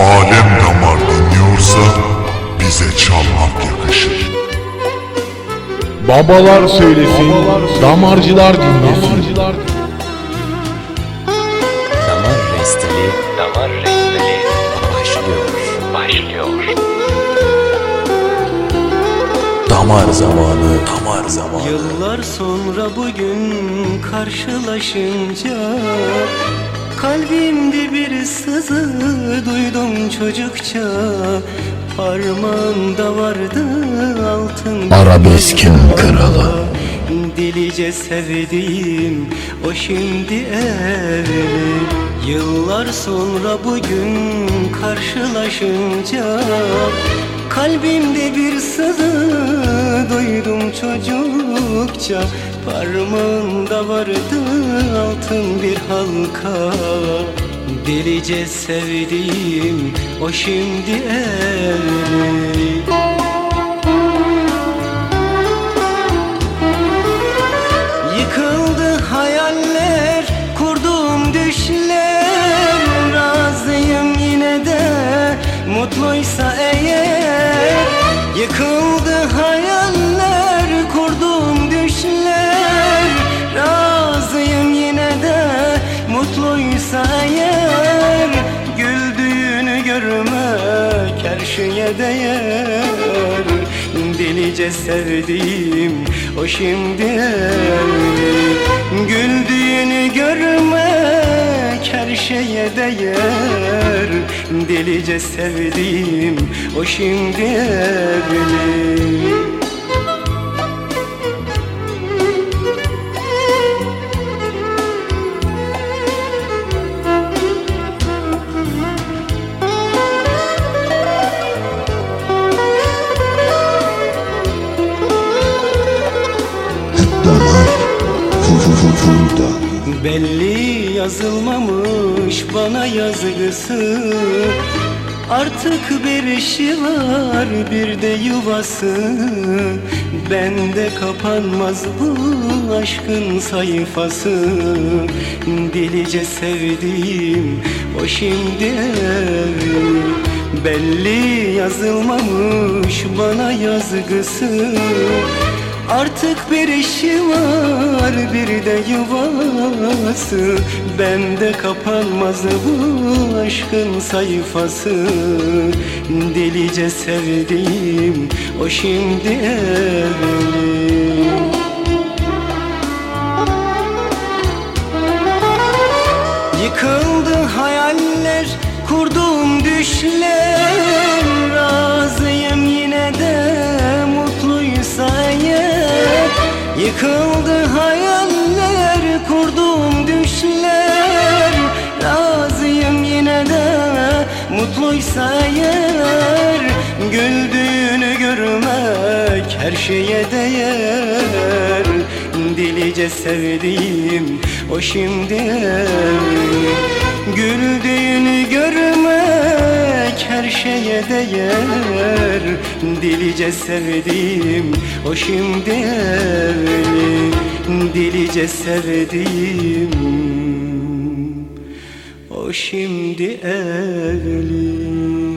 Alem damar dinliyorsa bize çalmak yakışır. Babalar söylesin, damarcılar dinlesin. Damar resteli, damar resteli başlıyor, başlıyor. Damar zamanı, damar zamanı. Yıllar sonra bugün karşılaşınca Kalbimde bir sızı duydum çocukça Parmağında vardı altın Arabeskin kralı. Delice sevdiğim o şimdi evli Yıllar sonra bugün karşılaşınca Kalbimde bir sızı duydum çocukça. Parmağında vardı altın bir halka Delice sevdiğim o şimdi evli. Yıkıldı hayaller, kurduğum düşler. Razıyım yine de mutluysa eğer. Yıkıldı hayaller, Delice sevdiğim o şimdi evli Güldüğünü görmek her şeye değer. Delice sevdiğim o şimdi evli fuda. Belli yazılmamış bana yazgısı. Artık bir işi var bir de yuvası. Bende kapanmaz bu aşkın sayfası. Delice sevdiğim o şimdi. Belli yazılmamış bana yazgısı. Artık bir işi var bir de yuvası Bende kapanmaz bu aşkın sayfası. Delice sevdiğim o şimdi evli. Yıkıldı hayaller, kurduğum düşler Yıkıldı hayaller, kurduğum düşler. Razıyım yine de mutluysa eğer. Güldüğünü görmek her şeye değer. Delice sevdiğim o şimdi. Güldüğünü şeye değer. Delice sevdiğim o şimdi evli. Delice sevdiğim o şimdi evli